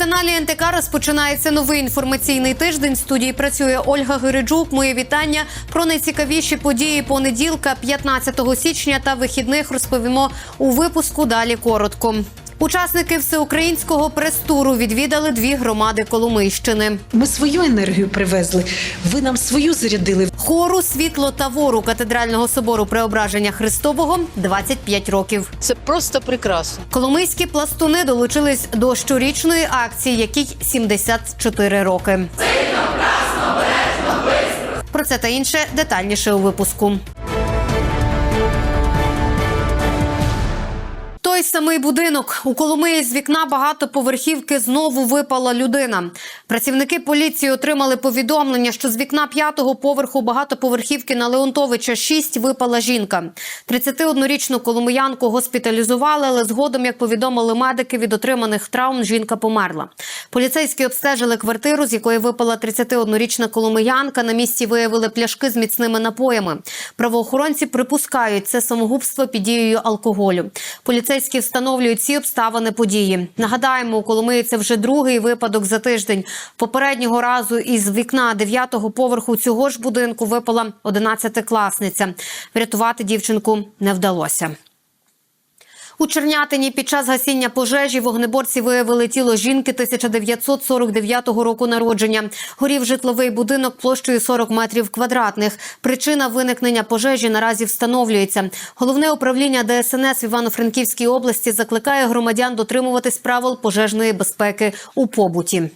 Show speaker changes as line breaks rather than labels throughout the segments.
телеканалі НТК розпочинається новий інформаційний тиждень. Студії працює Ольга Гириджук. Моє вітання про найцікавіші події понеділка, 15 січня та вихідних розповімо у випуску. Далі коротко. Учасники всеукраїнського прес-туру відвідали дві громади Коломийщини.
Ми свою енергію привезли. Ви нам свою зарядили.
Хору світло та вору катедрального собору Преображення Христового 25 років.
Це просто прекрасно.
Коломийські пластуни долучились до щорічної акції, якій 74 роки. Про це та інше детальніше у випуску. Самий будинок у Коломиї з вікна багатоповерхівки знову випала людина. Працівники поліції отримали повідомлення, що з вікна п'ятого поверху багатоповерхівки на Леонтовича 6 випала жінка. 31-річну коломиянку госпіталізували, але згодом, як повідомили медики, від отриманих травм жінка померла. Поліцейські обстежили квартиру, з якої випала 31-річна коломиянка. На місці виявили пляшки з міцними напоями. Правоохоронці припускають це самогубство під дією алкоголю. Поліцейські встановлюють всі обставини події. Нагадаємо, у Коломиї це вже другий випадок за тиждень. Попереднього разу із вікна дев'ятого поверху цього ж будинку випала 11-класниця. Врятувати дівчинку не вдалося. У Чернятині під час гасіння пожежі вогнеборці виявили тіло жінки 1949 року народження. Горів житловий будинок площею 40 метрів квадратних. Причина виникнення пожежі наразі встановлюється. Головне управління ДСНС в Івано-Франківській області закликає громадян дотримуватись правил пожежної безпеки у побуті.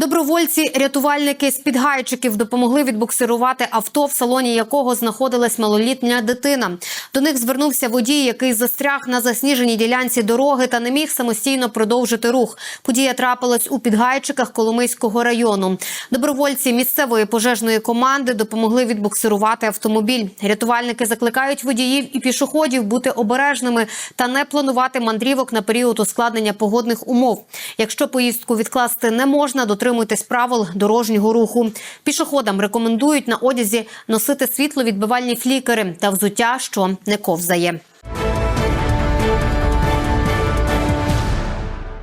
Добровольці, рятувальники з підгайчиків допомогли відбуксирувати авто, в салоні якого знаходилась малолітня дитина. До них звернувся водій, який застряг на засніженій ділянці дороги та не міг самостійно продовжити рух. Подія трапилась у підгайчиках Коломийського району. Добровольці місцевої пожежної команди допомогли відбуксирувати автомобіль. Рятувальники закликають водіїв і пішоходів бути обережними та не планувати мандрівок на період ускладнення погодних умов. Якщо поїздку відкласти не можна, дотримуйтесь правил дорожнього руху. Пішоходам рекомендують на одязі носити світловідбивальні флікери та взуття, що не ковзає.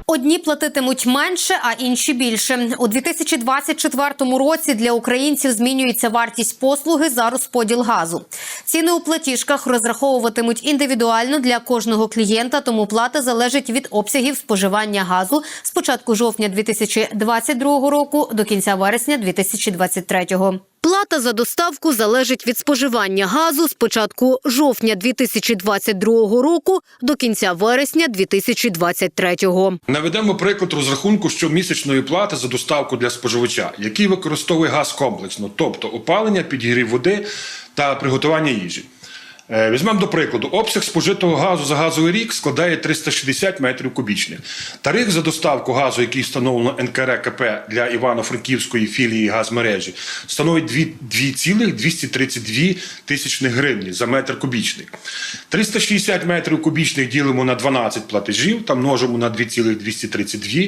Одні платитимуть менше, а інші більше. У 2024 році для українців змінюється вартість послуги за розподіл газу. Ціни у платіжках розраховуватимуть індивідуально для кожного клієнта, тому плата залежить від обсягів споживання газу з початку жовтня 2022 року до кінця вересня 2023. Плата за доставку залежить від споживання газу з початку жовтня 2022 року до кінця вересня 2023.
Наведемо приклад розрахунку щомісячної плати за доставку для споживача, який використовує газ комплексно, тобто опалення, підігрів води та приготування їжі. Е, Візьмемо до прикладу, обсяг спожитого газу за газовий рік складає 360 метрів кубічних. Тариф за доставку газу, який встановлено НКРКП для Івано-Франківської філії газмережі, становить 2,232 тисячних гривні за метр кубічний. 360 метрів кубічних ділимо на 12 платежів та множимо на 2,232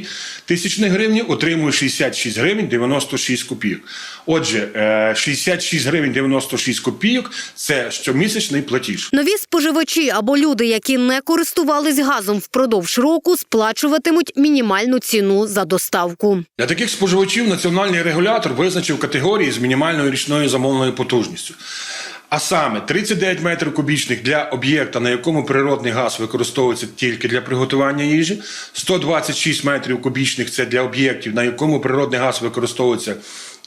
тисячних гривні, отримує 66 гривень 96 копійок. Отже, е, 66 гривень 96 копійок – це щомісячний платіж.
Нові споживачі або люди, які не користувались газом впродовж року, сплачуватимуть мінімальну ціну за доставку.
Для таких споживачів національний регулятор визначив категорії з мінімальною річною замовленою потужністю. А саме 39 метрів кубічних для об'єкта, на якому природний газ використовується тільки для приготування їжі, 126 метрів кубічних це для об'єктів, на якому природний газ використовується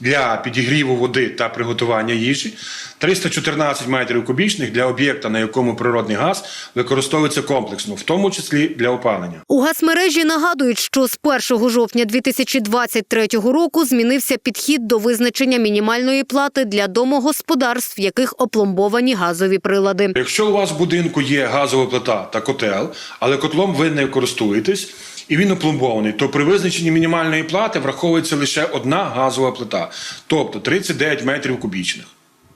для підігріву води та приготування їжі, 314 метрів кубічних для об'єкта, на якому природний газ використовується комплексно, в тому числі для опалення.
У газмережі нагадують, що з 1 жовтня 2023 року змінився підхід до визначення мінімальної плати для домогосподарств, в яких опломбовані газові прилади.
Якщо у вас в будинку є газова плита та котел, але котлом ви не користуєтесь і він опломбований, то при визначенні мінімальної плати враховується лише одна газова плита, тобто 39 метрів кубічних.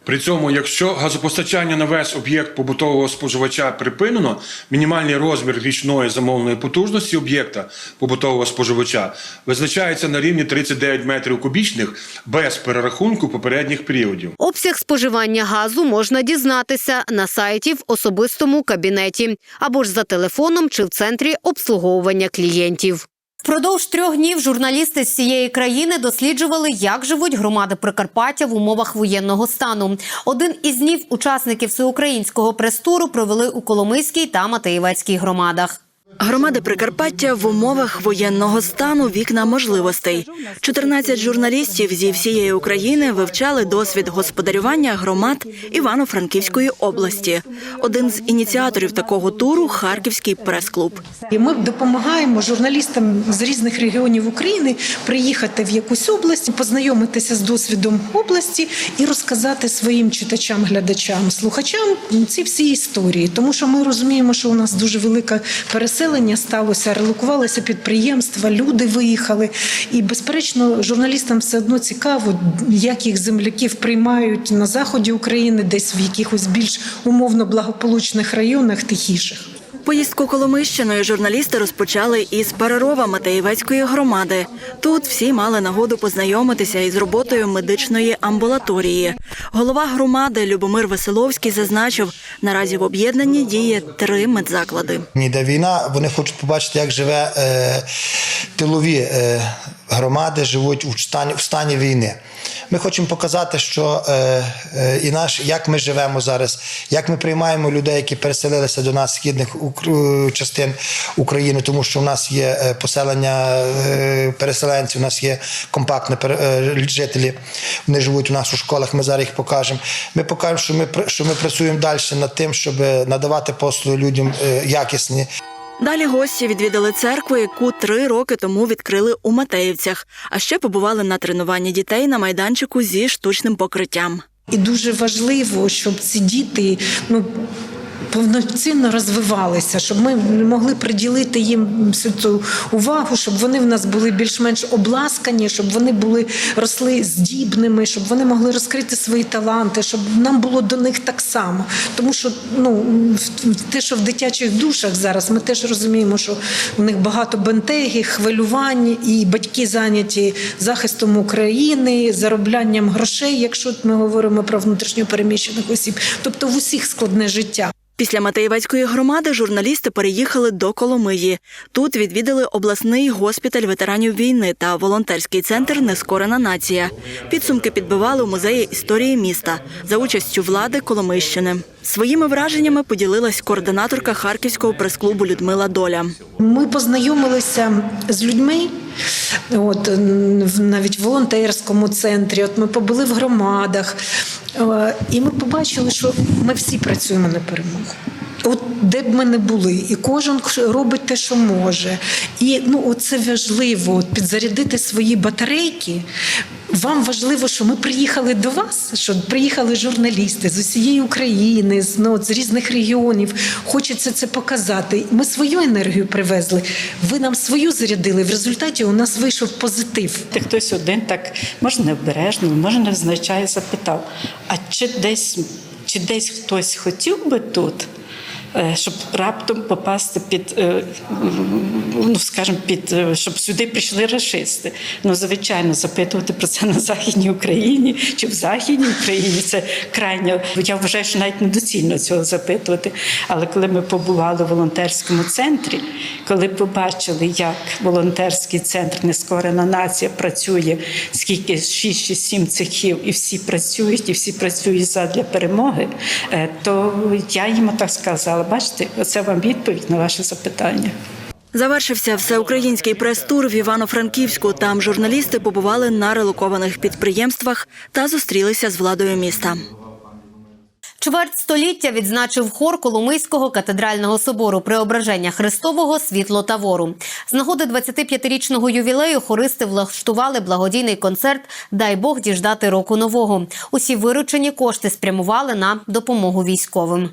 При цьому, якщо газопостачання на весь об'єкт побутового споживача припинено, мінімальний розмір річної замовленої потужності об'єкта побутового споживача визначається на рівні 39 метрів кубічних без перерахунку попередніх періодів.
Обсяг споживання газу можна дізнатися на сайті в особистому кабінеті або ж за телефоном чи в центрі обслуговування клієнтів. Впродовж трьох днів журналісти з цієї країни досліджували, як живуть громади Прикарпаття в умовах воєнного стану. Один із днів учасників всеукраїнського прес-туру провели у Коломийській та Матеєвецькій громадах.
Громади Прикарпаття в умовах воєнного стану вікна можливостей. 14 журналістів зі всієї України вивчали досвід господарювання громад Івано-Франківської області. Один з ініціаторів такого туру Харківський прес-клуб.
І ми допомагаємо журналістам з різних регіонів України приїхати в якусь область, познайомитися з досвідом області і розказати своїм читачам, глядачам, слухачам ці всі історії. Тому що ми розуміємо, що у нас дуже велике переселення сталося, релокувалися підприємства, люди виїхали. І, безперечно, журналістам все одно цікаво, як їх земляків приймають на заході України, десь в якихось більш умовно благополучних районах, тихіших.
Поїздку Коломищиною журналісти розпочали із Перерова Матеєвецької громади. Тут всі мали нагоду познайомитися із роботою медичної амбулаторії. Голова громади Любомир Веселовський зазначив, наразі в об'єднанні діє три медзаклади.
Ніде війна, вони хочуть побачити, як живе е, тилові е, громади, живуть у стані, в стані війни. Ми хочемо показати, що е, е, і наш, як ми живемо зараз, як ми приймаємо людей, які переселилися до нас з східних укр- частин України, тому що в нас є е, поселення е, переселенців, у нас є компактні е, жителі. Вони живуть у нас у школах. Ми зараз їх покажемо. Ми покажемо, що ми що ми працюємо далі над тим, щоб надавати послуги людям е, якісні.
Далі гості відвідали церкву, яку три роки тому відкрили у Матеївцях, а ще побували на тренуванні дітей на майданчику зі штучним покриттям.
І дуже важливо, щоб ці діти ну. Повноцінно розвивалися, щоб ми могли приділити їм всю цю увагу, щоб вони в нас були більш-менш обласкані, щоб вони були росли здібними, щоб вони могли розкрити свої таланти, щоб нам було до них так само. Тому що ну в- в- те, що в дитячих душах зараз, ми теж розуміємо, що у них багато бентеги, хвилювань, і батьки зайняті захистом України, зароблянням грошей, якщо ми говоримо про внутрішньо переміщених осіб, тобто в усіх складне життя.
Після Матеєвецької громади журналісти переїхали до Коломиї. Тут відвідали обласний госпіталь ветеранів війни та волонтерський центр Нескорена нація. Підсумки підбивали у музеї історії міста за участю влади Коломийщини. Своїми враженнями поділилась координаторка Харківського прес-клубу Людмила Доля.
Ми познайомилися з людьми, от навіть в волонтерському центрі. От ми побули в громадах, е, і ми побачили, що ми всі працюємо на перемогу. От де б ми не були, і кожен робить те, що може. І ну, це важливо підзарядити свої батарейки. Вам важливо, що ми приїхали до вас, що приїхали журналісти з усієї України, з, ну, з різних регіонів. Хочеться це показати. Ми свою енергію привезли. Ви нам свою зарядили. В результаті у нас вийшов позитив.
Ти хтось один так, може необережно, може невзначай запитав, а чи десь, чи десь хтось хотів би тут, щоб раптом попасти під, е, ну скажімо, під, е, щоб сюди прийшли расисти. Ну, звичайно, запитувати про це на Західній Україні чи в Західній Україні це крайньо. Я вважаю, що навіть недоцільно цього запитувати. Але коли ми побували в волонтерському центрі, коли побачили, як волонтерський центр Нескорена нація працює, скільки 6 чи 7 цехів, і всі працюють, і всі працюють задля перемоги, е, то я їм так сказала: бачите, оце вам відповідь на ваше запитання.
Завершився всеукраїнський прес-тур в Івано-Франківську. Там журналісти побували на релокованих підприємствах та зустрілися з владою міста.
Чверть століття відзначив хор Коломийського катедрального собору Преображення Христового Світло Тавору. З нагоди 25-річного ювілею хористи влаштували благодійний концерт Дай Бог діждати року нового. Усі виручені кошти спрямували на допомогу військовим.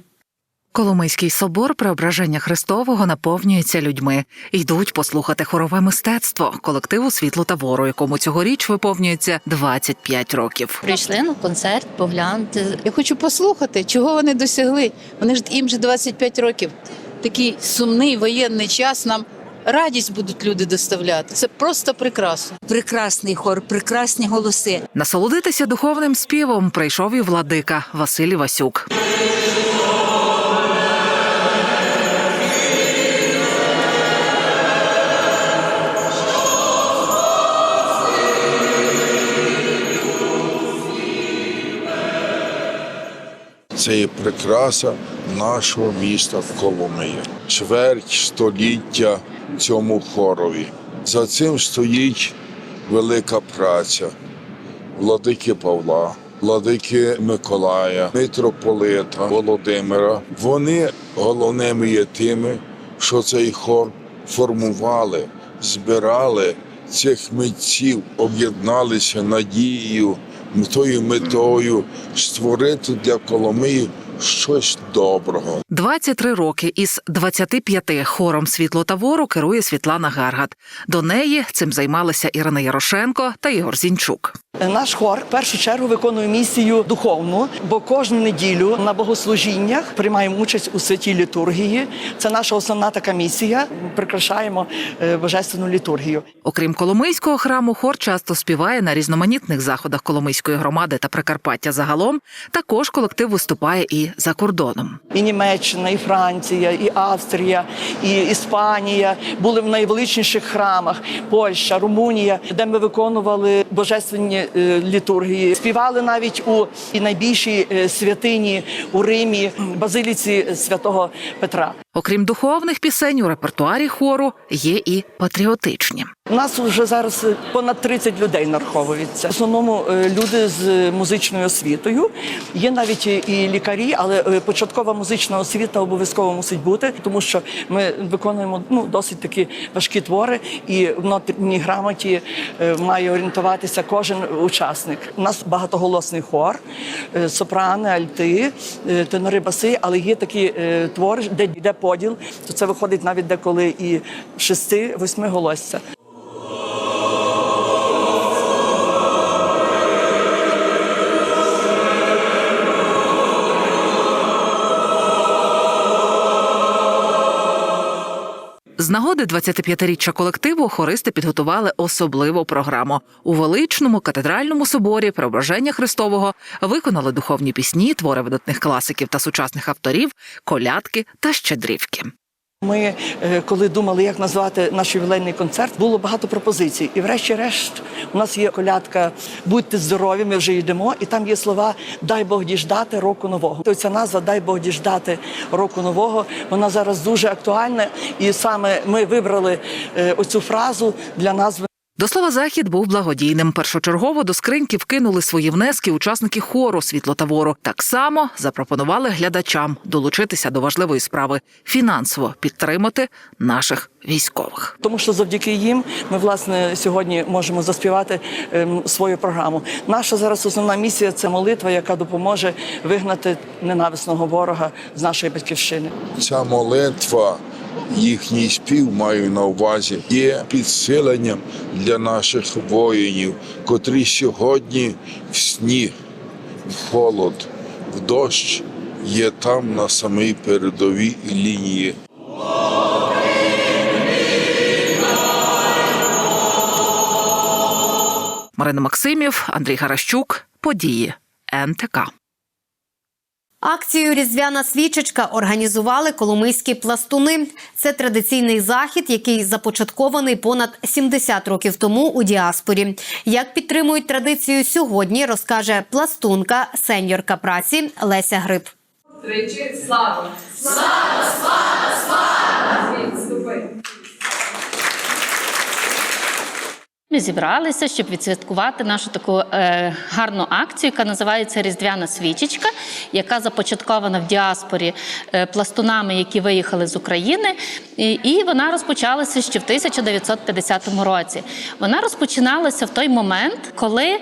Коломийський собор Преображення Христового наповнюється людьми. Йдуть послухати хорове мистецтво колективу світло Тавору, якому цьогоріч виповнюється 25 років.
Прийшли на концерт, поглянути. Я хочу послухати, чого вони досягли. Вони ж їм же 25 років. Такий сумний воєнний час нам радість будуть люди доставляти. Це просто прекрасно.
прекрасний хор, прекрасні голоси.
Насолодитися духовним співом прийшов і владика Василь Васюк.
Це є прикраса нашого міста Коломия. Чверть століття цьому хорові. За цим стоїть велика праця владики Павла, владики Миколая, митрополита Володимира. Вони головними є тими, що цей хор формували, збирали цих митців, об'єдналися надією, тою метою створити для Коломиї щось доброго.
23 роки із 25 хором світло та вору керує Світлана Гаргат. До неї цим займалися Ірина Ярошенко та Ігор Зінчук.
Наш хор в першу чергу виконує місію духовну, бо кожну неділю на богослужіннях приймаємо участь у святій літургії. Це наша основна така місія. Прикрашаємо е, божественну літургію.
Окрім Коломийського храму, хор часто співає на різноманітних заходах Коломийської громади та Прикарпаття загалом. Також колектив виступає і за кордоном.
І Німеччина, і Франція, і Австрія, і Іспанія були в найвеличніших храмах, Польща, Румунія, де ми виконували божественні е, літургії. Співали навіть у найбільшій е, святині у Римі, базиліці святого Петра.
Окрім духовних пісень, у репертуарі хору є і патріотичні.
У нас вже зараз понад 30 людей нараховується. В основному е, люди з музичною освітою. Є навіть і лікарі, але е, початкова музична освіта обов'язково мусить бути, тому що ми виконуємо ну досить такі важкі твори, і в нотній грамоті е, має орієнтуватися кожен учасник. У нас багатоголосний хор, сопрани, альти, тенори, баси, але є такі твори, де йде поділ, то це виходить навіть деколи і шести-восьми голосця.
З нагоди 25-річчя колективу хористи підготували особливу програму. У величному катедральному соборі Преображення Христового виконали духовні пісні, твори видатних класиків та сучасних авторів, колядки та щедрівки.
Ми, е, коли думали, як назвати наш ювілейний концерт, було багато пропозицій. І врешті-решт у нас є колядка Будьте здорові, ми вже йдемо, і там є слова Дай Бог діждати року нового. То ця назва Дай Бог діждати року нового. Вона зараз дуже актуальна, і саме ми вибрали е, оцю фразу для назви.
До слова, захід був благодійним. Першочергово до скриньки вкинули свої внески учасники хору світло та вору. Так само запропонували глядачам долучитися до важливої справи фінансово підтримати наших військових.
Тому що завдяки їм ми власне сьогодні можемо заспівати ем, свою програму. Наша зараз основна місія це молитва, яка допоможе вигнати ненависного ворога з нашої батьківщини.
Ця молитва, їхній спів маю на увазі, є підсиленням для наших воїнів, котрі сьогодні в сніг, в холод, в дощ є там на самій передовій лінії.
Марина Максимів, Андрій Гаращук. Події НТК.
Акцію Різдвяна свічечка організували коломийські пластуни. Це традиційний захід, який започаткований понад 70 років тому у діаспорі. Як підтримують традицію сьогодні, розкаже пластунка, сеньорка праці Леся Гриб.
Тричі слава! Слава, слава, слава!
Ми зібралися, щоб відсвяткувати нашу таку е, гарну акцію, яка називається Різдвяна свічечка, яка започаткована в діаспорі е, пластунами, які виїхали з України. І, і вона розпочалася ще в 1950 році. Вона розпочиналася в той момент, коли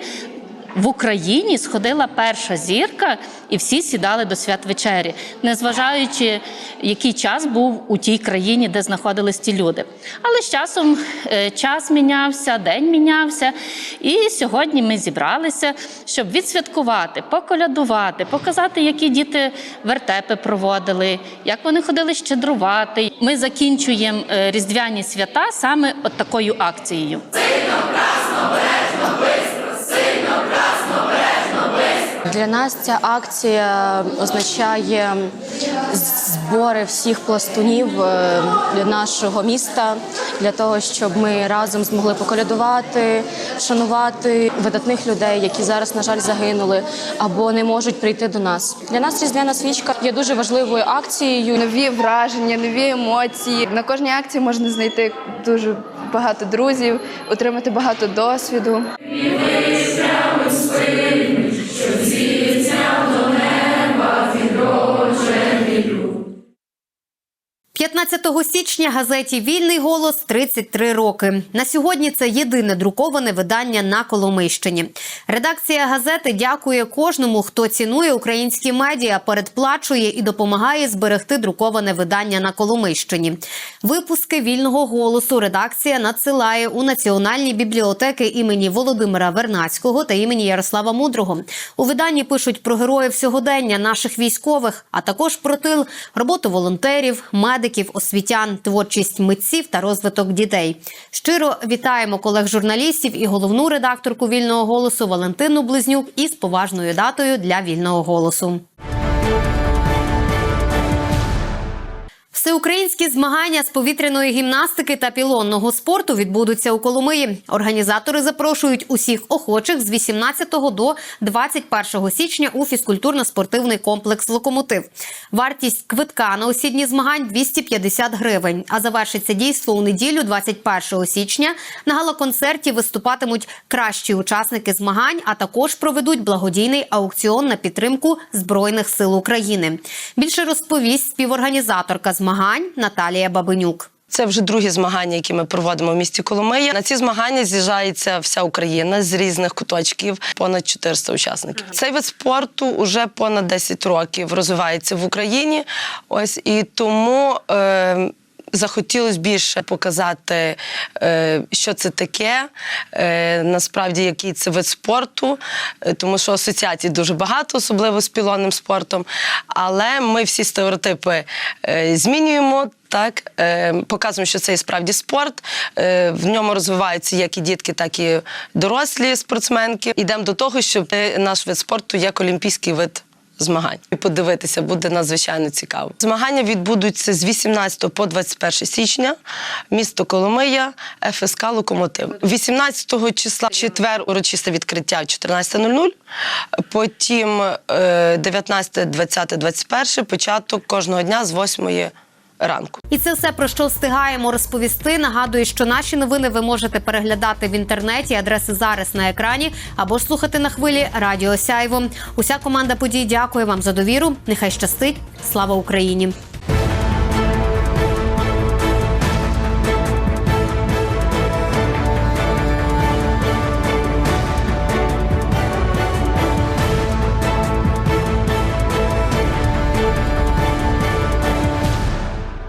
в Україні сходила перша зірка, і всі сідали до святвечері, незважаючи, який час був у тій країні, де знаходились ті люди. Але з часом е, час мінявся, день мінявся. І сьогодні ми зібралися, щоб відсвяткувати, поколядувати, показати, які діти вертепи проводили, як вони ходили щедрувати. Ми закінчуємо е, різдвяні свята саме от такою акцією.
Сильно, красно, бережно,
Для нас ця акція означає збори всіх пластунів е, для нашого міста для того, щоб ми разом змогли поколядувати, шанувати видатних людей, які зараз, на жаль, загинули або не можуть прийти до нас. Для нас різдвяна свічка є дуже важливою акцією.
Нові враження, нові емоції. На кожній акції можна знайти дуже багато друзів, отримати багато досвіду.
Січня газеті Вільний голос 33 роки. На сьогодні це єдине друковане видання на Коломийщині. Редакція газети дякує кожному, хто цінує українські медіа, передплачує і допомагає зберегти друковане видання на Коломийщині. Випуски вільного голосу редакція надсилає у національні бібліотеки імені Володимира Вернацького та імені Ярослава Мудрого. У виданні пишуть про героїв сьогодення наших військових, а також про тил, роботу волонтерів, медиків, освітян, творчість митців та розвиток дітей. Щиро вітаємо колег-журналістів і головну редакторку вільного голосу Валентину Близнюк із поважною датою для вільного голосу. Всеукраїнські змагання з повітряної гімнастики та пілонного спорту відбудуться у Коломиї. Організатори запрошують усіх охочих з 18 до 21 січня у фізкультурно-спортивний комплекс Локомотив. Вартість квитка на осідні змагань 250 гривень. А завершиться дійство у неділю, 21 січня. На гала-концерті виступатимуть кращі учасники змагань, а також проведуть благодійний аукціон на підтримку Збройних сил України. Більше розповість співорганізаторка змагань Наталія Бабинюк.
Це вже другі змагання, які ми проводимо в місті Коломия. На ці змагання з'їжджається вся Україна з різних куточків, понад 400 учасників. Цей вид спорту вже понад 10 років розвивається в Україні. Ось і тому. Е- Захотілося більше показати, е, що це таке, е, насправді який це вид спорту, е, тому що асоціацій дуже багато, особливо з пілонним спортом. Але ми всі стереотипи змінюємо. Так, показуємо, що це і справді спорт. В ньому розвиваються як і дітки, так і дорослі спортсменки. Йдемо до того, що е, наш вид спорту як олімпійський вид змагань. І подивитися буде надзвичайно цікаво. Змагання відбудуться з 18 по 21 січня. Місто Коломия, ФСК Локомотив. 18 числа четвер урочисте відкриття в 14.00. Потім е, 19, 20, 21 початок кожного дня з 8 ранку.
І це все про що встигаємо розповісти. Нагадую, що наші новини ви можете переглядати в інтернеті. Адреси зараз на екрані або ж слухати на хвилі Радіо Сяйво. Уся команда подій дякує вам за довіру. Нехай щастить. Слава Україні!